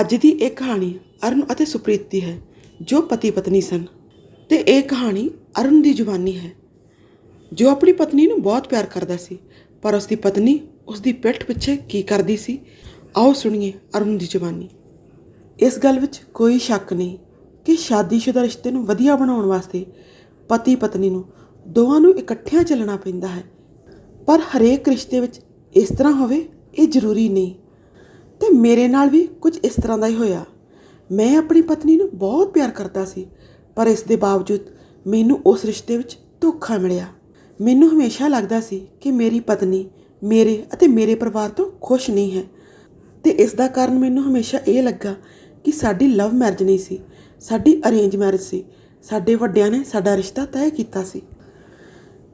ਅੱਜ ਦੀ ਇਹ ਕਹਾਣੀ ਅਰੁਣ ਅਤੇ ਸੁਪ੍ਰੀਤ ਦੀ ਹੈ, ਜੋ ਪਤੀ ਪਤਨੀ ਸਨ। ਤੇ ਇਹ ਕਹਾਣੀ ਅਰੁਣ ਦੀ ਜਵਾਨੀ ਹੈ, ਜੋ ਆਪਣੀ ਪਤਨੀ ਨੂੰ ਬਹੁਤ ਪਿਆਰ ਕਰਦਾ ਸੀ, ਪਰ ਉਸ ਦੀ ਪਤਨੀ ਉਸ ਦੀ ਪਿੱਠ ਪਿੱਛੇ ਕੀ ਕਰਦੀ ਸੀ, ਆਓ ਸੁਣੀਏ ਅਰੁਣ ਦੀ ਜਵਾਨੀ। ਇਸ ਗੱਲ ਵਿੱਚ ਕੋਈ ਸ਼ੱਕ ਨਹੀਂ ਕਿ ਸ਼ਾਦੀशुदा ਰਿਸ਼ਤੇ ਨੂੰ ਵਧੀਆ ਬਣਾਉਣ ਵਾਸਤੇ ਪਤੀ ਪਤਨੀ ਨੂੰ ਦੋਵਾਂ ਨੂੰ ਇਕੱਠਿਆਂ ਚੱਲਣਾ ਪੈਂਦਾ ਹੈ। ਪਰ ਹਰੇਕ ਰਿਸ਼ਤੇ ਵਿੱਚ ਇਸ ਤਰ੍ਹਾਂ ਹੋਵੇ, ਇਹ ਜ਼ਰੂਰੀ ਨਹੀਂ। ਤੇ ਮੇਰੇ ਨਾਲ ਵੀ ਕੁਝ ਇਸ ਤਰ੍ਹਾਂ ਦਾ ਹੀ ਹੋਇਆ। ਮੈਂ ਆਪਣੀ ਪਤਨੀ ਨੂੰ ਬਹੁਤ ਪਿਆਰ ਕਰਦਾ ਸੀ, ਪਰ ਇਸ ਦੇ ਬਾਵਜੂਦ ਮੈਨੂੰ ਉਸ ਰਿਸ਼ਤੇ ਵਿੱਚ ਧੋਖਾ ਮਿਲਿਆ। ਮੈਨੂੰ ਹਮੇਸ਼ਾ ਲੱਗਦਾ ਸੀ ਕਿ ਮੇਰੀ ਪਤਨੀ ਮੇਰੇ ਅਤੇ ਮੇਰੇ ਪਰਿਵਾਰ ਤੋਂ ਖੁਸ਼ ਨਹੀਂ ਹੈ ਤੇ ਇਸ ਦਾ ਕਾਰਨ ਮੈਨੂੰ ਹਮੇਸ਼ਾ ਇਹ ਲੱਗਾ ਕਿ ਸਾਡੀ ਲਵ ਮੈਰਿਜ ਨਹੀਂ ਸੀ, ਸਾਡੀ ਅਰੇਂਜ ਮੈਰਿਜ ਸੀ, ਸਾਡੇ ਵੱਡਿਆਂ ਨੇ ਸਾਡਾ ਰਿਸ਼ਤਾ ਤੈਅ ਕੀਤਾ ਸੀ।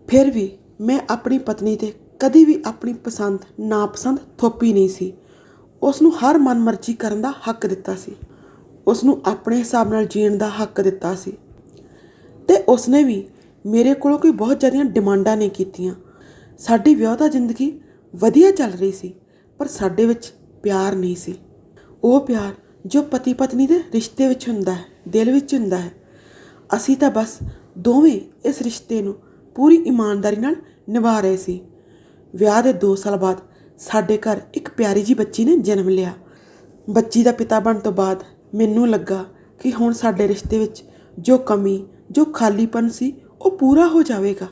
ਫਿਰ ਵੀ ਮੈਂ ਆਪਣੀ ਪਤਨੀ ਤੇ ਕਦੀ ਵੀ ਆਪਣੀ ਪਸੰਦ, ਨਾਪਸੰਦ ਥੋਪੀ ਨਹੀਂ ਸੀ। ਉਸ ਨੂੰ ਹਰ ਮਨਮਰਜ਼ੀ ਕਰਨ ਦਾ ਹੱਕ ਦਿੱਤਾ ਸੀ। ਉਸ ਨੂੰ ਆਪਣੇ ਹਿਸਾਬ ਨਾਲ ਜੀਣ ਦਾ ਹੱਕ ਦਿੱਤਾ ਸੀ। ਤੇ ਉਸਨੇ ਵੀ ਮੇਰੇ ਕੋਲੋਂ ਕੋਈ ਬਹੁਤ ਜ਼ਿਆਦੀਆਂ ਡਿਮਾਂਡਾਂ ਨਹੀਂ ਕੀਤੀਆਂ। ਸਾਡੀ ਵਿਆਹਤਾ ਜ਼ਿੰਦਗੀ ਵਧੀਆ ਚੱਲ ਰਹੀ ਸੀ, ਪਰ ਸਾਡੇ ਵਿੱਚ ਪਿਆਰ ਨਹੀਂ ਸੀ। ਉਹ ਪਿਆਰ ਜੋ ਪਤੀ ਪਤਨੀ ਦੇ ਰਿਸ਼ਤੇ ਵਿੱਚ ਹੁੰਦਾ ਹੈ, ਦਿਲ ਵਿੱਚ ਹੁੰਦਾ ਹੈ। ਅਸੀਂ ਤਾਂ ਬਸ ਦੋਵੇਂ ਇਸ ਰਿਸ਼ਤੇ ਨੂੰ ਪੂਰੀ ਇਮਾਨਦਾਰੀ ਨਾਲ ਨਿਭਾ ਰਹੇ ਸੀ। ਵਿਆਹ ਦੇ 2 ਸਾਲ ਬਾਅਦ ਸਾਡੇ ਘਰ ਇੱਕ ਪਿਆਰੀ ਜੀ ਬੱਚੀ ਨੇ ਜਨਮ ਲਿਆ। ਬੱਚੀ ਦਾ ਪਿਤਾ ਬਣਨ ਤੋਂ ਬਾਅਦ ਮੈਨੂੰ ਲੱਗਾ ਕਿ ਹੁਣ ਸਾਡੇ ਰਿਸ਼ਤੇ ਵਿੱਚ ਜੋ ਕਮੀ, ਜੋ ਖਾਲੀਪਨ ਸੀ, ਉਹ ਪੂਰਾ ਹੋ ਜਾਵੇਗਾ।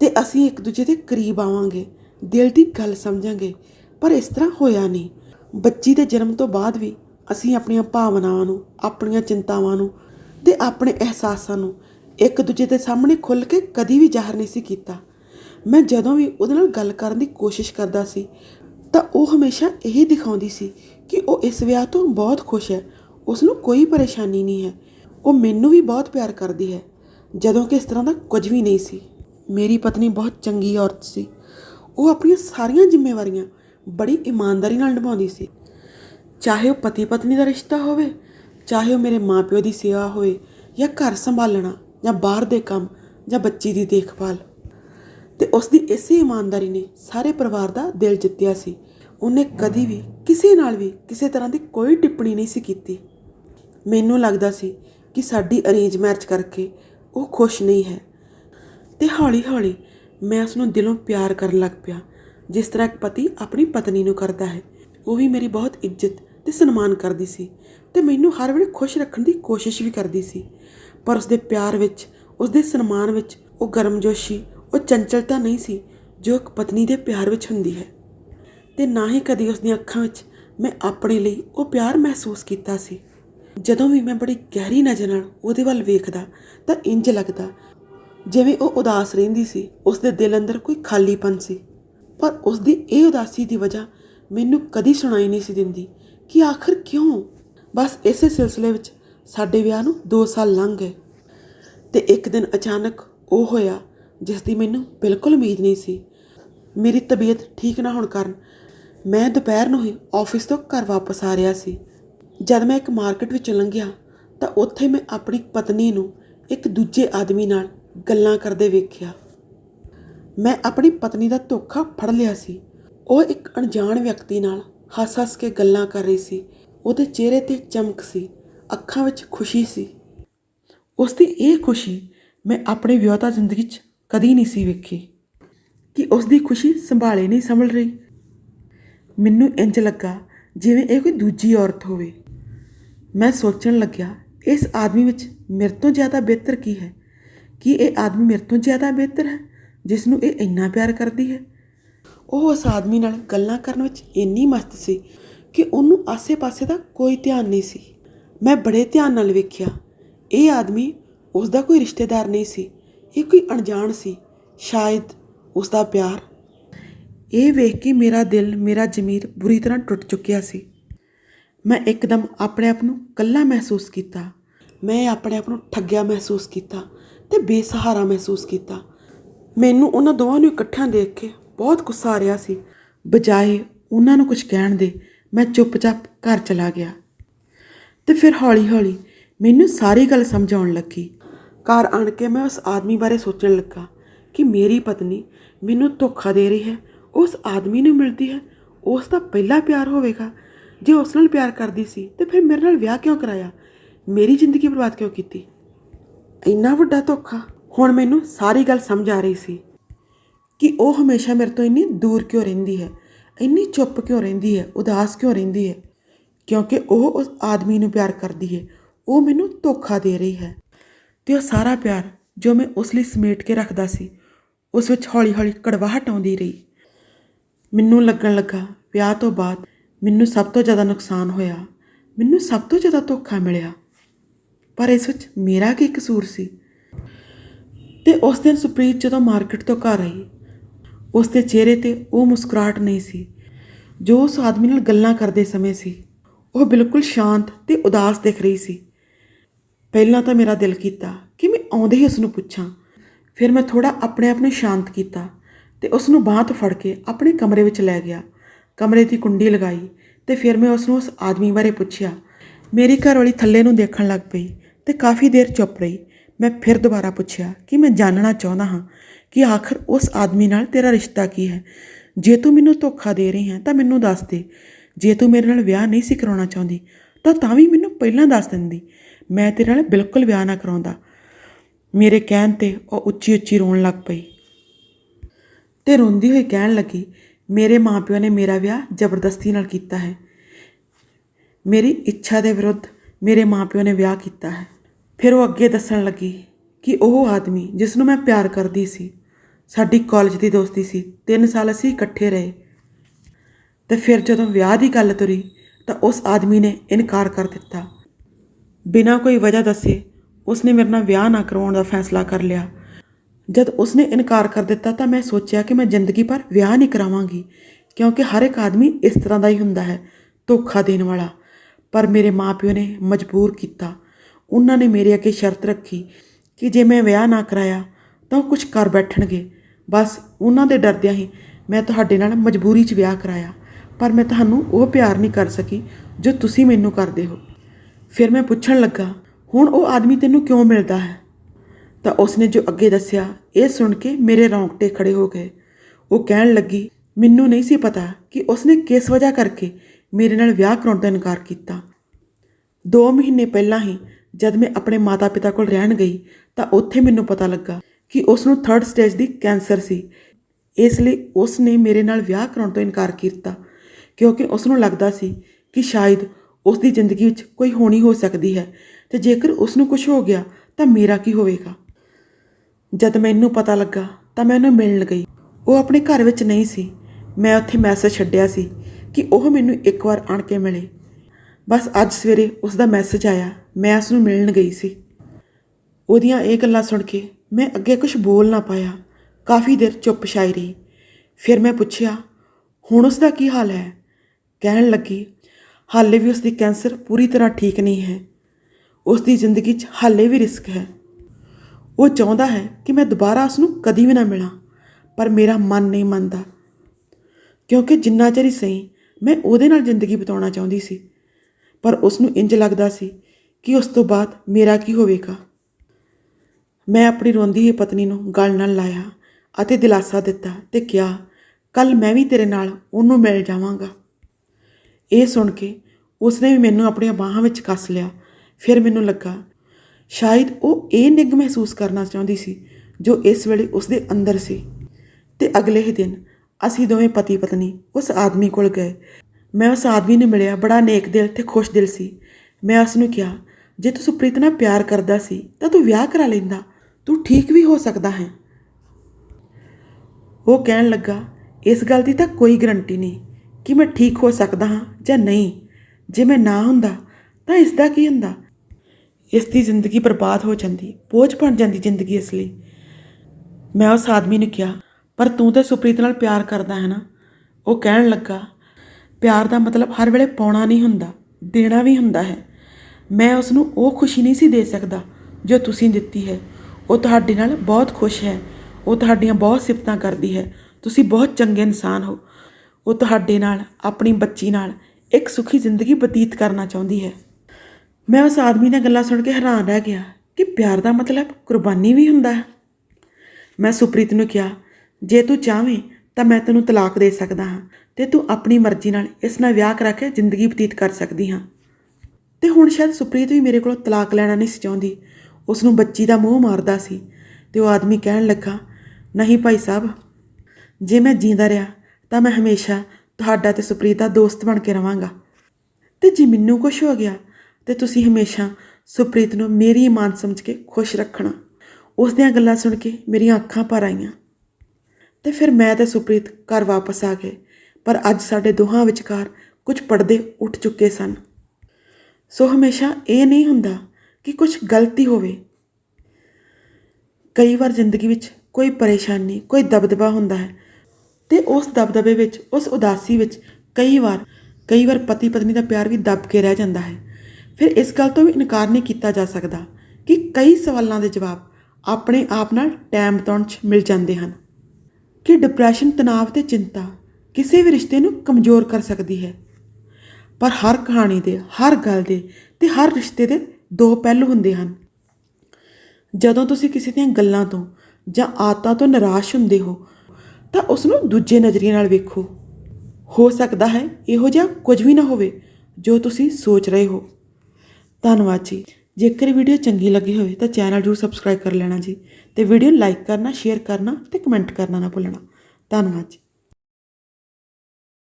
ਤੇ ਅਸੀਂ ਇੱਕ ਦੂਜੇ ਦੇ ਕਰੀਬ ਆਵਾਂਗੇ, ਦਿਲ ਦੀ ਗੱਲ ਸਮਝਾਂਗੇ, ਪਰ ਇਸ ਤਰ੍ਹਾਂ ਹੋਇਆ ਨਹੀਂ। ਬੱਚੀ ਦੇ ਜਨਮ ਤੋਂ ਬਾਅਦ ਵੀ ਅਸੀਂ ਆਪਣੀਆਂ ਭਾਵਨਾਵਾਂ ਨੂੰ, ਆਪਣੀਆਂ ਚਿੰਤਾਵਾਂ ਨੂੰ ਤੇ ਆਪਣੇ ਅਹਿਸਾਸਾਂ ਨੂੰ ਇੱਕ ਦੂਜੇ ਦੇ ਸਾਹਮਣੇ ਖੁੱਲ੍ਹ ਕੇ ਕਦੀ ਵੀ ਜ਼ਾਹਰ ਨਹੀਂ ਸੀ ਕੀਤਾ। ਮੈਂ ਜਦੋਂ ਵੀ ਉਹਦੇ ਨਾਲ ਗੱਲ ਕਰਨ ਦੀ ਕੋਸ਼ਿਸ਼ ਕਰਦਾ ਸੀ, ਤਾਂ ਉਹ ਹਮੇਸ਼ਾ ਇਹ ਦਿਖਾਉਂਦੀ ਸੀ ਕਿ ਉਹ ਇਸ ਵਿਆਹ ਤੋਂ ਬਹੁਤ ਖੁਸ਼ ਹੈ। ਉਸ ਨੂੰ ਕੋਈ ਪਰੇਸ਼ਾਨੀ ਨਹੀਂ ਹੈ। ਉਹ ਮੈਨੂੰ ਵੀ ਬਹੁਤ ਪਿਆਰ ਕਰਦੀ ਹੈ, ਜਦੋਂ ਕਿ ਇਸ ਤਰ੍ਹਾਂ ਦਾ ਕੁਝ ਵੀ ਨਹੀਂ ਸੀ। ਮੇਰੀ ਪਤਨੀ ਬਹੁਤ ਚੰਗੀ ਔਰਤ ਸੀ। ਉਹ ਆਪਣੀਆਂ ਸਾਰੀਆਂ ਜ਼ਿੰਮੇਵਾਰੀਆਂ ਬੜੀ ਇਮਾਨਦਾਰੀ ਨਾਲ ਨਿਭਾਉਂਦੀ ਸੀ। ਚਾਹੇ ਉਹ ਪਤੀ ਪਤਨੀ ਦਾ ਰਿਸ਼ਤਾ ਹੋਵੇ, ਚਾਹੇ ਉਹ ਮੇਰੇ ਮਾਪਿਓ ਦੀ ਸੇਵਾ ਹੋਵੇ ਜਾਂ ਘਰ ਸੰਭਾਲਣਾ ਜਾਂ ਬਾਹਰ ਦੇ ਕੰਮ ਜਾਂ ਬੱਚੀ ਦੀ ਦੇਖਭਾਲ। ਤੇ ਉਸ ਦੀ ਇਸੇ ਇਮਾਨਦਾਰੀ ਨੇ ਸਾਰੇ ਪਰਿਵਾਰ ਦਾ ਦਿਲ ਜਿੱਤਿਆ ਸੀ। ਉਹਨੇ ਕਦੀ ਵੀ ਕਿਸੇ ਨਾਲ ਵੀ ਕਿਸੇ ਤਰ੍ਹਾਂ ਦੀ ਕੋਈ ਟਿੱਪਣੀ ਨਹੀਂ ਸੀ ਕੀਤੀ। ਮੈਨੂੰ ਲੱਗਦਾ ਸੀ ਕਿ ਸਾਡੀ ਅਰੇਂਜ ਮੈਰਿਜ ਕਰਕੇ ਉਹ ਖੁਸ਼ ਨਹੀਂ ਹੈ। ਤੇ ਹੌਲੀ-ਹੌਲੀ ਮੈਂ ਉਸ ਨੂੰ ਦਿਲੋਂ ਪਿਆਰ ਕਰਨ ਲੱਗ ਪਿਆ, ਜਿਸ ਤਰ੍ਹਾਂ ਇੱਕ ਪਤੀ ਆਪਣੀ ਪਤਨੀ ਨੂੰ ਕਰਦਾ ਹੈ। ਉਹ ਵੀ ਮੇਰੀ ਬਹੁਤ ਇੱਜ਼ਤ ਤੇ ਸਨਮਾਨ ਕਰਦੀ ਸੀ ਤੇ ਮੈਨੂੰ ਹਰ ਵੇਲੇ ਖੁਸ਼ ਰੱਖਣ ਦੀ ਕੋਸ਼ਿਸ਼ ਵੀ ਕਰਦੀ ਸੀ। ਪਰ ਉਸ ਦੇ ਪਿਆਰ ਵਿੱਚ ਉਸ ਦੇ ਸਨਮਾਨ ਵਿੱਚ ਉਹ ਗਰਮਜੋਸ਼ੀ ਉਹ ਚੰਚਲਤਾ ਨਹੀਂ ਸੀ, ਜੋ ਇੱਕ ਪਤਨੀ ਦੇ ਪਿਆਰ ਵਿੱਚ ਹੁੰਦੀ ਹੈ। ਤੇ ਨਾ ਹੀ ਕਦੀ ਉਸ ਦੀਆਂ ਅੱਖਾਂ ਵਿੱਚ ਮੈਂ ਆਪਣੇ ਲਈ ਉਹ ਪਿਆਰ ਮਹਿਸੂਸ ਕੀਤਾ ਸੀ। ਜਦੋਂ ਵੀ ਮੈਂ ਬੜੀ ਗਹਿਰੀ ਨਜ਼ਰ ਨਾਲ ਉਹਦੇ ਵੱਲ ਵੇਖਦਾ, ਤਾਂ ਇੰਜ ਲੱਗਦਾ, ਜਿਵੇਂ ਉਹ ਉਦਾਸ ਰਹਿੰਦੀ ਸੀ ਉਸ ਦੇ ਦਿਲ ਅੰਦਰ ਕੋਈ ਖਾਲੀਪਨ ਸੀ। ਪਰ ਉਸ ਦੀ ਇਹ ਉਦਾਸੀ ਦੀ ਵਜ੍ਹਾ ਮੈਨੂੰ ਕਦੀ ਸੁਣਾਈ ਨਹੀਂ ਸੀ ਦਿੰਦੀ ਕਿ ਆਖਰ ਕਿਉਂ? ਬਸ ਇਸੇ ਸਿਲਸਿਲੇ ਵਿੱਚ ਸਾਡੇ ਵਿਆਹ ਨੂੰ 2 ਸਾਲ ਲੰਘ ਗਏ। ਤੇ ਇੱਕ ਦਿਨ ਅਚਾਨਕ ਉਹ ਹੋਇਆ ਜਿਸ ਦੀ ਮੈਨੂੰ ਬਿਲਕੁਲ ਉਮੀਦ ਨਹੀਂ ਸੀ। ਮੇਰੀ ਤਬੀਅਤ ਠੀਕ ਨਾ ਹੋਣ ਕਾਰਨ ਮੈਂ ਦੁਪਹਿਰ ਨੂੰ ਹੀ ਆਫਿਸ ਤੋਂ ਘਰ ਵਾਪਸ ਆ ਰਿਹਾ ਸੀ। ਜਦ ਮੈਂ ਇੱਕ ਮਾਰਕੀਟ ਵਿੱਚ ਲੰਘਿਆ ਤਾਂ ਉੱਥੇ ਮੈਂ ਆਪਣੀ ਪਤਨੀ ਨੂੰ ਇੱਕ ਦੂਜੇ ਆਦਮੀ ਨਾਲ ਗੱਲਾਂ ਕਰਦੇ ਵੇਖਿਆ। ਮੈਂ ਆਪਣੀ ਪਤਨੀ ਦਾ ਧੋਖਾ ਫੜ ਲਿਆ ਸੀ। ਉਹ ਇੱਕ ਅਣਜਾਣ ਵਿਅਕਤੀ ਨਾਲ ਹੱਸ-ਹੱਸ ਕੇ ਗੱਲਾਂ ਕਰ ਰਹੀ ਸੀ। ਉਹਦੇ ਚਿਹਰੇ ਤੇ ਚਮਕ ਸੀ, ਅੱਖਾਂ ਵਿੱਚ ਖੁਸ਼ੀ ਸੀ। ਉਸ ਦੀ ਇਹ ਖੁਸ਼ੀ ਮੈਂ ਆਪਣੇ ਵਿਆਹਤਾ ਜ਼ਿੰਦਗੀ 'ਚ ਕਦੀ ਨਹੀਂ ਸੀ ਵੇਖੀ ਕਿ ਉਸ ਦੀ ਖੁਸ਼ੀ ਸੰਭਾਲੇ ਨਹੀਂ ਸੰਭਲ ਰਹੀ। ਮੈਨੂੰ ਇੰਜ ਲੱਗਾ ਜਿਵੇਂ ਇਹ ਕੋਈ ਦੂਜੀ ਔਰਤ ਹੋਵੇ। ਮੈਂ ਸੋਚਣ ਲੱਗਿਆ, ਇਸ ਆਦਮੀ ਵਿੱਚ ਮੇਰੇ ਤੋਂ ਜ਼ਿਆਦਾ ਬਿਹਤਰ ਕੀ ਹੈ? ਕੀ ਇਹ ਆਦਮੀ ਮੇਰੇ ਤੋਂ ਜ਼ਿਆਦਾ ਬਿਹਤਰ ਹੈ ਜਿਸ ਨੂੰ ਇਹ ਇੰਨਾ ਪਿਆਰ ਕਰਦੀ ਹੈ? ਉਹ ਉਸ ਆਦਮੀ ਨਾਲ ਗੱਲਾਂ ਕਰਨ ਵਿੱਚ ਇੰਨੀ ਮਸਤ ਸੀ ਕਿ ਉਹਨੂੰ ਆਸੇ-ਪਾਸੇ ਦਾ ਕੋਈ ਧਿਆਨ ਨਹੀਂ ਸੀ। ਮੈਂ ਬੜੇ ਧਿਆਨ ਨਾਲ ਵੇਖਿਆ, ਇਹ ਆਦਮੀ ਉਸ ਦਾ ਕੋਈ ਰਿਸ਼ਤੇਦਾਰ ਨਹੀਂ ਸੀ। ਇਹ ਕੋਈ ਅਣਜਾਣ ਸੀ, ਸ਼ਾਇਦ ਉਸ ਦਾ ਪਿਆਰ। ਇਹ ਵੇਖ ਕੇ ਮੇਰਾ ਦਿਲ, ਮੇਰਾ ਜ਼ਮੀਰ ਬੁਰੀ ਤਰ੍ਹਾਂ ਟੁੱਟ ਚੁੱਕਿਆ ਸੀ। ਮੈਂ ਇੱਕਦਮ ਆਪਣੇ ਆਪ ਨੂੰ ਕੱਲਾ ਮਹਿਸੂਸ ਕੀਤਾ। ਮੈਂ ਆਪਣੇ ਆਪ ਨੂੰ ਠੱਗਿਆ ਮਹਿਸੂਸ ਕੀਤਾ ਤੇ ਬੇਸਹਾਰਾ ਮਹਿਸੂਸ ਕੀਤਾ। ਮੈਨੂੰ ਉਹਨਾਂ ਦੋਵਾਂ ਨੂੰ ਇਕੱਠਿਆਂ ਦੇਖ ਕੇ ਬਹੁਤ ਗੁੱਸਾ ਆ ਰਿਹਾ ਸੀ। ਬਜਾਏ ਉਹਨਾਂ ਨੂੰ ਕੁਝ ਕਹਿਣ ਦੇ, ਮੈਂ ਚੁੱਪਚਾਪ ਘਰ ਚਲਾ ਗਿਆ। ਤੇ ਫਿਰ ਹੌਲੀ-ਹੌਲੀ ਮੈਨੂੰ ਸਾਰੀ ਗੱਲ ਸਮਝ ਆਉਣ ਲੱਗੀ। ਘਰ ਆਣ ਕੇ ਮੈਂ ਉਸ ਆਦਮੀ ਬਾਰੇ ਸੋਚਣ ਲੱਗਾ ਕਿ ਮੇਰੀ ਪਤਨੀ ਮੈਨੂੰ ਧੋਖਾ ਦੇ ਰਹੀ ਹੈ। ਉਸ ਆਦਮੀ ਨੂੰ ਮਿਲਦੀ ਹੈ। ਉਸ ਦਾ ਪਹਿਲਾ ਪਿਆਰ ਹੋਵੇਗਾ। ਜੇ ਉਸ ਨਾਲ ਪਿਆਰ ਕਰਦੀ ਸੀ, ਤੇ ਫਿਰ ਮੇਰੇ ਨਾਲ ਵਿਆਹ ਕਿਉਂ ਕਰਾਇਆ? ਮੇਰੀ ਜ਼ਿੰਦਗੀ ਬਰਬਾਦ ਕਿਉਂ ਕੀਤੀ? ਇੰਨਾ ਵੱਡਾ ਧੋਖਾ? ਹੁਣ ਮੈਨੂੰ ਸਾਰੀ ਗੱਲ ਸਮਝ ਆ ਰਹੀ ਸੀ ਕਿ ਉਹ ਹਮੇਸ਼ਾ ਮੇਰੇ ਤੋਂ ਇੰਨੀ ਦੂਰ ਕਿਉਂ ਰਹਿੰਦੀ ਹੈ? ਇੰਨੀ ਚੁੱਪ ਕਿਉਂ ਰਹਿੰਦੀ ਹੈ? ਉਦਾਸ ਕਿਉਂ ਰਹਿੰਦੀ ਹੈ? ਕਿਉਂਕਿ ਉਹ ਉਸ ਆਦਮੀ ਨੂੰ ਪਿਆਰ ਕਰਦੀ ਹੈ। ਉਹ ਮੈਨੂੰ ਧੋਖਾ ਦੇ ਰਹੀ ਹੈ। ਅਤੇ ਉਹ ਸਾਰਾ ਪਿਆਰ ਜੋ ਮੈਂ ਉਸ ਲਈ ਸਮੇਟ ਕੇ ਰੱਖਦਾ ਸੀ, ਉਸ ਵਿੱਚ ਹੌਲੀ-ਹੌਲੀ ਕੜਵਾਹਟ ਆਉਂਦੀ ਰਹੀ। ਮੈਨੂੰ ਲੱਗਣ ਲੱਗਾ, ਵਿਆਹ ਤੋਂ ਬਾਅਦ ਮੈਨੂੰ ਸਭ ਤੋਂ ਜ਼ਿਆਦਾ ਨੁਕਸਾਨ ਹੋਇਆ, ਮੈਨੂੰ ਸਭ ਤੋਂ ਜ਼ਿਆਦਾ ਧੋਖਾ ਮਿਲਿਆ। ਪਰ ਇਸ ਵਿੱਚ ਮੇਰਾ ਕੀ ਕਸੂਰ ਸੀ? ਤੇ ਉਸ ਦਿਨ ਸੁਪ੍ਰੀਤ ਜਦੋਂ ਮਾਰਕੀਟ ਤੋਂ ਘਰ ਆਈ, ਉਸ ਦੇ ਚਿਹਰੇ ਤੇ ਉਹ ਮੁਸਕਰਾਹਟ ਨਹੀਂ ਸੀ, ਜੋ ਉਸ ਆਦਮੀ ਨਾਲ ਗੱਲਾਂ ਕਰਦੇ ਸਮੇਂ ਸੀ। ਉਹ ਬਿਲਕੁਲ ਸ਼ਾਂਤ ਤੇ ਉਦਾਸ ਦਿਖ ਰਹੀ ਸੀ। ਪਹਿਲਾਂ ਤਾਂ ਮੇਰਾ ਦਿਲ ਕੀਤਾ ਕਿ ਮੈਂ ਆਉਂਦੇ ਹੀ ਉਸ ਨੂੰ ਪੁੱਛਾਂ। ਫਿਰ ਮੈਂ ਥੋੜਾ ਆਪਣੇ ਆਪ ਨੂੰ ਸ਼ਾਂਤ ਕੀਤਾ ਤੇ ਉਸ ਨੂੰ ਬਾਂਹ ਤੋਂ ਫੜ ਕੇ ਆਪਣੇ ਕਮਰੇ ਵਿੱਚ ਲੈ ਗਿਆ। ਕਮਰੇ ਦੀ ਕੁੰਡੀ ਲਗਾਈ ਤੇ ਫਿਰ ਮੈਂ ਉਸ ਨੂੰ ਉਸ ਆਦਮੀ ਬਾਰੇ ਪੁੱਛਿਆ। ਮੇਰੀ ਘਰਵਾਲੀ ਥੱਲੇ ਨੂੰ ਦੇਖਣ ਲੱਗ ਪਈ ਤੇ ਕਾਫੀ ਦੇਰ ਚੁੱਪ ਰਹੀ। ਮੈਂ ਫਿਰ ਦੁਬਾਰਾ ਪੁੱਛਿਆ ਕਿ ਮੈਂ ਜਾਣਨਾ ਚਾਹੁੰਦਾ ਹਾਂ ਕਿ ਆਖਰ ਉਸ ਆਦਮੀ ਨਾਲ ਤੇਰਾ ਰਿਸ਼ਤਾ ਕੀ ਹੈ? ਜੇ ਤੂੰ ਮੈਨੂੰ ਧੋਖਾ ਦੇ ਰਹੀ ਹੈ ਤਾਂ ਮੈਨੂੰ ਦੱਸ ਦੇ। ਜੇ ਤੂੰ ਮੇਰੇ ਨਾਲ ਵਿਆਹ ਨਹੀਂ ਸੀ ਕਰਾਉਣਾ ਚਾਹੁੰਦੀ ਤਾਂ ਤਾਂ ਵੀ ਮੈਨੂੰ ਪਹਿਲਾਂ ਦੱਸ ਦਿੰਦੀ। ਮੈਂ ਤੇਰੇ ਨਾਲ ਬਿਲਕੁਲ ਵਿਆਹ ਨਾ ਕਰਾਉਂਦਾ। ਮੇਰੇ ਕਹਿਣ ਤੇ ਉਹ ਉੱਚੀ ਉੱਚੀ ਰੋਣ ਲੱਗ ਪਈ। ਤੇ ਰੋਂਦੀ ਹੋਈ ਕਹਿਣ ਲੱਗੀ, ਮੇਰੇ ਮਾਪਿਓ ਨੇ ਮੇਰਾ ਵਿਆਹ ਜ਼ਬਰਦਸਤੀ ਨਾਲ ਕੀਤਾ ਹੈ। ਮੇਰੀ ਇੱਛਾ ਦੇ ਵਿਰੁੱਧ ਮੇਰੇ ਮਾਪਿਓ ਨੇ ਵਿਆਹ ਕੀਤਾ ਹੈ। ਫਿਰ ਉਹ ਅੱਗੇ ਦੱਸਣ ਲੱਗੀ ਕਿ ਉਹ ਆਦਮੀ ਜਿਸ ਨੂੰ ਮੈਂ ਪਿਆਰ ਕਰਦੀ ਸੀ, ਸਾਡੀ ਕਾਲਜ ਦੀ ਦੋਸਤੀ ਸੀ 3 ਸਾਲ ਅਸੀਂ ਇਕੱਠੇ ਰਹੇ। ਤੇ ਫਿਰ ਜਦੋਂ ਵਿਆਹ ਦੀ ਗੱਲ ਤੁਰੀ ਤਾਂ ਉਸ ਆਦਮੀ ਨੇ ਇਨਕਾਰ ਕਰ ਦਿੱਤਾ। ਬਿਨਾਂ ਕੋਈ ਵਜ੍ਹਾ ਦੱਸੇ ਉਸਨੇ ਮੇਰੇ ਨਾਲ ਵਿਆਹ ਨਾ ਕਰਵਾਉਣ ਦਾ ਫੈਸਲਾ ਕਰ ਲਿਆ। ਜਦ ਉਸਨੇ ਇਨਕਾਰ ਕਰ ਦਿੱਤਾ ਤਾਂ ਮੈਂ ਸੋਚਿਆ ਕਿ ਮੈਂ ਜ਼ਿੰਦਗੀ ਭਰ ਵਿਆਹ ਨਹੀਂ ਕਰਾਵਾਂਗੀ, ਕਿਉਂਕਿ ਹਰ ਇੱਕ ਆਦਮੀ ਇਸ ਤਰ੍ਹਾਂ ਦਾ ਹੀ ਹੁੰਦਾ ਹੈ, ਧੋਖਾ ਦੇਣ ਵਾਲਾ। ਪਰ ਮੇਰੇ ਮਾਪਿਓ ਨੇ ਮਜਬੂਰ ਕੀਤਾ। ਉਹਨਾਂ ਨੇ ਮੇਰੇ ਅੱਗੇ ਸ਼ਰਤ ਰੱਖੀ ਕਿ ਜੇ ਮੈਂ ਵਿਆਹ ਨਾ ਕਰਾਇਆ ਤਾਂ ਉਹ ਕੁਝ ਕਰ ਬੈਠਣਗੇ। ਬਸ ਉਹਨਾਂ ਦੇ ਡਰਦਿਆਂ ਹੀ ਮੈਂ ਤੁਹਾਡੇ ਨਾਲ ਮਜਬੂਰੀ 'ਚ ਵਿਆਹ ਕਰਾਇਆ, ਪਰ ਮੈਂ ਤੁਹਾਨੂੰ ਉਹ ਪਿਆਰ ਨਹੀਂ ਕਰ ਸਕੀ ਜੋ ਤੁਸੀਂ ਮੈਨੂੰ ਕਰਦੇ ਹੋ। ਫਿਰ ਮੈਂ ਪੁੱਛਣ ਲੱਗਾ, ਹੁਣ ਉਹ ਆਦਮੀ ਤੈਨੂੰ ਕਿਉਂ ਮਿਲਦਾ ਹੈ? ਤਾਂ ਉਸਨੇ ਜੋ ਅੱਗੇ ਦੱਸਿਆ, ਇਹ ਸੁਣ ਕੇ ਮੇਰੇ ਰੌਂਗਟੇ ਖੜੇ ਹੋ ਗਏ। ਉਹ ਕਹਿਣ ਲੱਗੀ, ਮੈਨੂੰ ਨਹੀਂ ਸੀ ਪਤਾ ਕਿ ਉਸਨੇ ਕਿਸ ਵਜ੍ਹਾ ਕਰਕੇ ਮੇਰੇ ਨਾਲ ਵਿਆਹ ਕਰਾਉਣ ਤੋਂ ਇਨਕਾਰ ਕੀਤਾ। 2 ਮਹੀਨੇ ਪਹਿਲਾਂ ਹੀ ਜਦ ਮੈਂ ਆਪਣੇ ਮਾਤਾ-ਪਿਤਾ ਕੋਲ ਰਹਿਣ ਗਈ, ਤਾਂ ਉੱਥੇ ਮੈਨੂੰ ਪਤਾ ਲੱਗਾ ਕਿ ਉਸ ਨੂੰ 3rd ਸਟੇਜ ਦੀ ਕੈਂਸਰ ਸੀ। ਇਸ ਲਈ ਉਸ ਨੇ ਮੇਰੇ ਨਾਲ ਵਿਆਹ ਕਰਾਉਣ ਤੋਂ ਇਨਕਾਰ ਕੀਤਾ, ਕਿਉਂਕਿ ਉਸ ਨੂੰ ਲੱਗਦਾ ਸੀ ਕਿ ਸ਼ਾਇਦ ਉਸ ਦੀ ਜ਼ਿੰਦਗੀ ਵਿੱਚ ਕੋਈ ਹੋਣੀ ਹੋ ਸਕਦੀ ਹੈ ਤੇ ਜੇਕਰ ਉਸ ਨੂੰ ਕੁਝ ਹੋ ਗਿਆ ਤਾਂ ਮੇਰਾ ਕੀ ਹੋਵੇਗਾ? ਜਦ ਮੈਨੂੰ ਪਤਾ ਲੱਗਾ ਤਾਂ ਮੈਂ ਉਹਨੂੰ ਮਿਲਣ ਗਈ। ਉਹ ਆਪਣੇ ਘਰ ਵਿੱਚ ਨਹੀਂ ਸੀ। ਮੈਂ ਉੱਥੇ ਮੈਸੇਜ ਛੱਡਿਆ ਸੀ ਕਿ ਉਹ ਮੈਨੂੰ ਇੱਕ ਵਾਰ ਆਣ ਕੇ ਮਿਲੇ। ਬਸ ਅੱਜ ਸਵੇਰੇ ਉਸ ਦਾ ਮੈਸੇਜ ਆਇਆ। ਮੈਂ ਉਸ ਨੂੰ ਮਿਲਣ ਗਈ ਸੀ। ਉਹਦੀਆਂ ਇਹ ਗੱਲਾਂ ਸੁਣ ਕੇ ਮੈਂ ਅੱਗੇ ਕੁਝ ਬੋਲ ਨਾ ਪਾਇਆ। ਕਾਫੀ ਦੇਰ ਚੁੱਪ ਛਾਈ ਰਹੀ। ਫਿਰ ਮੈਂ ਪੁੱਛਿਆ, ਹੁਣ ਉਸ ਦਾ ਕੀ ਹਾਲ ਹੈ? ਕਹਿਣ ਲੱਗੀ ਹਾਲੇ ਵੀ ਉਸ ਦੀ ਕੈਂਸਰ ਪੂਰੀ ਤਰ੍ਹਾਂ ਠੀਕ ਨਹੀਂ ਹੈ। ਉਸ ਦੀ ਜ਼ਿੰਦਗੀ 'ਚ ਹਾਲੇ ਵੀ ਰਿਸਕ ਹੈ। ਉਹ ਚਾਹੁੰਦਾ ਹੈ ਕਿ ਮੈਂ ਦੁਬਾਰਾ ਉਸ ਨੂੰ ਕਦੀ ਵੀ ਨਾ ਮਿਲਾਂ, ਪਰ ਮੇਰਾ ਮਨ ਨਹੀਂ ਮੰਨਦਾ। ਕਿਉਂਕਿ ਜਿੰਨਾ ਚਿਰ ਹੀ ਸਹੀ, ਮੈਂ ਉਹਦੇ ਨਾਲ ਜ਼ਿੰਦਗੀ ਬਿਤਾਉਣਾ ਚਾਹੁੰਦੀ ਸੀ। ਪਰ ਉਸ ਨੂੰ ਇੰਜ ਲੱਗਦਾ ਸੀ ਕਿ ਉਸ ਤੋਂ ਬਾਅਦ ਮੇਰਾ ਕੀ ਹੋਵੇਗਾ। ਮੈਂ ਆਪਣੀ ਰੋਂਦੀ ਹੋਈ ਪਤਨੀ ਨੂੰ ਗਲ ਨਾਲ ਲਾਇਆ ਅਤੇ ਦਿਲਾਸਾ ਦਿੱਤਾ ਤੇ ਕਿਹਾ ਕੱਲ ਮੈਂ ਵੀ ਤੇਰੇ ਨਾਲ ਉਹਨੂੰ ਮਿਲ ਜਾਵਾਂਗਾ। ਇਹ ਸੁਣ ਕੇ ਉਸਨੇ ਵੀ ਮੈਨੂੰ ਆਪਣੀਆਂ ਬਾਹਾਂ ਵਿੱਚ ਕੱਸ ਲਿਆ। ਫਿਰ ਮੈਨੂੰ ਲੱਗਾ, ਸ਼ਾਇਦ ਉਹ ਇਹ ਨਿੱਘ ਮਹਿਸੂਸ ਕਰਨਾ ਚਾਹੁੰਦੀ ਸੀ ਜੋ ਇਸ ਵੇਲੇ ਉਸਦੇ ਅੰਦਰ ਸੀ। ਤੇ ਅਗਲੇ ਹੀ ਦਿਨ ਅਸੀਂ ਦੋਵੇਂ ਪਤੀ ਪਤਨੀ ਉਸ ਆਦਮੀ ਕੋਲ ਗਏ। ਮੈਂ ਉਸ ਆਦਮੀ ਨੂੰ ਮਿਲਿਆ, ਬੜਾ ਨੇਕ ਦਿਲ ਤੇ ਖੁਸ਼ ਦਿਲ ਸੀ। ਮੈਂ ਉਸ ਨੂੰ ਕਿਹਾ, ਜੇ ਤੂੰ ਸੁਪ੍ਰੀਤ ਨਾਲ ਪਿਆਰ ਕਰਦਾ ਸੀ, ਤਾਂ ਤੂੰ ਵਿਆਹ ਕਰਾ ਲੈਂਦਾ। ਤੂੰ ਠੀਕ ਵੀ ਹੋ ਸਕਦਾ ਹੈ। ਉਹ ਕਹਿਣ ਲੱਗਾ, ਇਸ ਗੱਲ ਦੀ ਤਾਂ ਕੋਈ ਗਰੰਟੀ ਨਹੀਂ। ਕਿ ਮੈਂ ਠੀਕ ਹੋ ਸਕਦਾ ਹਾਂ ਜਾਂ ਨਹੀਂ? ਜੇ ਮੈਂ ਨਾ ਹੁੰਦਾ, ਤਾਂ ਇਸ ਦਾ ਕੀ ਹੁੰਦਾ? ਇਸ ਦੀ ਜ਼ਿੰਦਗੀ ਬਰਬਾਦ ਹੋ ਜਾਂਦੀ, ਬੋਝ ਬਣ ਜਾਂਦੀ ਜ਼ਿੰਦਗੀ ਇਸ ਲਈ। ਮੈਂ ਉਸ ਆਦਮੀ ਨੂੰ ਕਿਹਾ, ਪਰ ਤੂੰ ਤਾਂ ਸੁਪ੍ਰੀਤ ਨਾਲ ਪਿਆਰ ਕਰਦਾ ਹੈ ਨਾ? ਉਹ ਕਹਿਣ ਲੱਗਾ, ਪਿਆਰ ਦਾ ਮਤਲਬ ਹਰ ਵੇਲੇ ਪਾਉਣਾ ਨਹੀਂ ਹੁੰਦਾ, ਦੇਣਾ ਵੀ ਹੁੰਦਾ ਹੈ। ਮੈਂ ਉਸ ਨੂੰ ਉਹ ਖੁਸ਼ੀ ਨਹੀਂ ਸੀ ਦੇ ਸਕਦਾ ਜੋ ਤੁਸੀਂ ਦਿੱਤੀ ਹੈ। ਉਹ ਤੁਹਾਡੇ ਨਾਲ ਬਹੁਤ ਖੁਸ਼ ਹੈ। ਉਹ ਤੁਹਾਡੀਆਂ ਬਹੁਤ ਸਿਫਤਾਂ ਕਰਦੀ ਹੈ। ਤੁਸੀਂ ਬਹੁਤ ਚੰਗੇ ਇਨਸਾਨ ਹੋ। ਉਹ ਤੁਹਾਡੇ ਨਾਲ, ਆਪਣੀ ਬੱਚੀ ਨਾਲ ਇੱਕ ਸੁਖੀ ਜ਼ਿੰਦਗੀ ਬਤੀਤ ਕਰਨਾ ਚਾਹੁੰਦੀ ਹੈ। ਮੈਂ ਉਸ ਆਦਮੀ ਦੀਆਂ ਗੱਲਾਂ ਸੁਣ ਕੇ ਹੈਰਾਨ ਰਹਿ ਗਿਆ ਕਿ ਪਿਆਰ ਦਾ ਮਤਲਬ ਕੁਰਬਾਨੀ ਵੀ ਹੁੰਦਾ ਹੈ। ਮੈਂ ਸੁਪ੍ਰੀਤ ਨੂੰ ਕਿਹਾ, ਜੇ ਤੂੰ ਚਾਹਵੇਂ ਤਾਂ ਮੈਂ ਤੈਨੂੰ ਤਲਾਕ ਦੇ ਸਕਦਾ ਹਾਂ ਤੇ ਤੂੰ ਆਪਣੀ ਮਰਜ਼ੀ ਨਾਲ ਇਸ ਨਾਲ ਵਿਆਹ ਕਰਾ ਕੇ ਜ਼ਿੰਦਗੀ ਬਤੀਤ ਕਰ ਸਕਦੀ ਹਾਂ। ਤੇ ਹੁਣ ਸ਼ਾਇਦ ਸੁਪ੍ਰੀਤ ਵੀ ਮੇਰੇ ਕੋਲੋਂ ਤਲਾਕ ਲੈਣਾ ਨਹੀਂ ਸੀ ਚਾਹੁੰਦੀ। ਉਸ ਨੂੰ ਬੱਚੀ ਦਾ ਮੋਹ ਮਾਰਦਾ ਸੀ ਤੇ ਉਹ ਆਦਮੀ ਕਹਿਣ ਲੱਗਾ, ਨਹੀਂ ਭਾਈ ਸਾਹਿਬ, ਜੇ ਮੈਂ ਜੀਂਦਾ ਰਿਹਾ ਤਾਂ ਮੈਂ ਹਮੇਸ਼ਾ ਤੁਹਾਡਾ ਤੇ ਸੁਪ੍ਰੀਤ ਦਾ ਦੋਸਤ ਬਣ ਕੇ ਰਵਾਂਗਾ। ਤੇ ਜੇ ਮੈਨੂੰ ਕੁਝ ਹੋ ਗਿਆ, ਤੇ ਤੁਸੀਂ ਹਮੇਸ਼ਾ ਸੁਪ੍ਰੀਤ ਨੂੰ ਮੇਰੀ ਇਮਾਨ ਸਮਝ ਕੇ ਖੁਸ਼ ਰੱਖਣਾ। ਉਸ ਦੀਆਂ ਗੱਲਾਂ ਸੁਣ ਕੇ ਮੇਰੀਆਂ ਅੱਖਾਂ ਭਰ ਆਈਆਂ। ਤੇ ਫਿਰ ਮੈਂ ਤੇ ਸੁਪ੍ਰੀਤ ਘਰ ਵਾਪਸ ਆ ਗਏ, ਪਰ ਅੱਜ ਸਾਡੇ ਦੋਹਾਂ ਵਿਚਕਾਰ ਕੁਝ ਪਰਦੇ ਉੱਠ ਚੁੱਕੇ ਸਨ। ਸੋ ਹਮੇਸ਼ਾ ਇਹ ਨਹੀਂ ਹੁੰਦਾ ਕਿ ਕੁਝ ਗਲਤੀ ਹੋਵੇ। ਕਈ ਵਾਰ ਜ਼ਿੰਦਗੀ ਵਿੱਚ ਕੋਈ ਪਰੇਸ਼ਾਨੀ, ਕੋਈ ਦਬਦਬਾ ਹੁੰਦਾ ਹੈ ਤੇ ਉਸ ਦਬਦਬੇ ਵਿੱਚ, ਉਸ ਉਦਾਸੀ ਵਿੱਚ ਕਈ ਵਾਰ ਕਈ ਵਾਰ ਪਤੀ ਪਤਨੀ ਦਾ ਪਿਆਰ ਵੀ ਦਬ ਕੇ ਰਹਿ ਜਾਂਦਾ ਹੈ। ਫਿਰ ਇਸ ਗੱਲ ਤੋਂ ਵੀ ਇਨਕਾਰ ਨਹੀਂ ਕੀਤਾ ਜਾ ਸਕਦਾ ਕਿ ਕਈ ਸਵਾਲਾਂ ਦੇ ਜਵਾਬ ਆਪਣੇ ਆਪ ਨਾਲ ਟਾਈਮ ਬਿਤਾਉਣ 'ਚ ਮਿਲ ਜਾਂਦੇ ਹਨ ਕਿ ਡਿਪਰੈਸ਼ਨ ਤਣਾਅ ਤੇ ਚਿੰਤਾ ਕਿਸੇ ਵੀ ਰਿਸ਼ਤੇ ਨੂੰ ਕਮਜ਼ੋਰ ਕਰ ਸਕਦੀ ਹੈ। ਪਰ ਹਰ ਕਹਾਣੀ ਦੇ, ਹਰ ਗੱਲ ਦੇ ਤੇ ਹਰ ਰਿਸ਼ਤੇ ਦੇ ਦੋ ਪਹਿਲੂ ਹੁੰਦੇ ਹਨ। ਜਦੋਂ ਤੁਸੀਂ ਕਿਸੇ ਦੀਆਂ ਗੱਲਾਂ ਤੋਂ ਜਾਂ ਆਦਤਾਂ ਤੋਂ ਨਿਰਾਸ਼ ਹੁੰਦੇ ਹੋ ਤਾਂ ਉਸ ਨੂੰ ਦੂਜੇ ਨਜ਼ਰੀਏ ਨਾਲ ਵੇਖੋ। ਹੋ ਸਕਦਾ ਹੈ ਇਹੋ ਜਿਹਾ ਕੁਝ ਵੀ ਨਾ ਹੋਵੇ ਜੋ ਤੁਸੀਂ ਸੋਚ ਰਹੇ ਹੋ। ਧੰਨਵਾਦ ਜੀ। ਜੇਕਰ ਵੀਡੀਓ ਚੰਗੀ ਲੱਗੀ ਹੋਵੇ ਤਾਂ ਚੈਨਲ ਜਰੂਰ ਸਬਸਕ੍ਰਾਈਬ ਕਰ ਲੈਣਾ ਜੀ ਤੇ ਵੀਡੀਓ ਲਾਈਕ ਕਰਨਾ, ਸ਼ੇਅਰ ਕਰਨਾ ਤੇ ਕਮੈਂਟ ਕਰਨਾ ਨਾ ਭੁੱਲਣਾ। ਧੰਨਵਾਦ ਜੀ।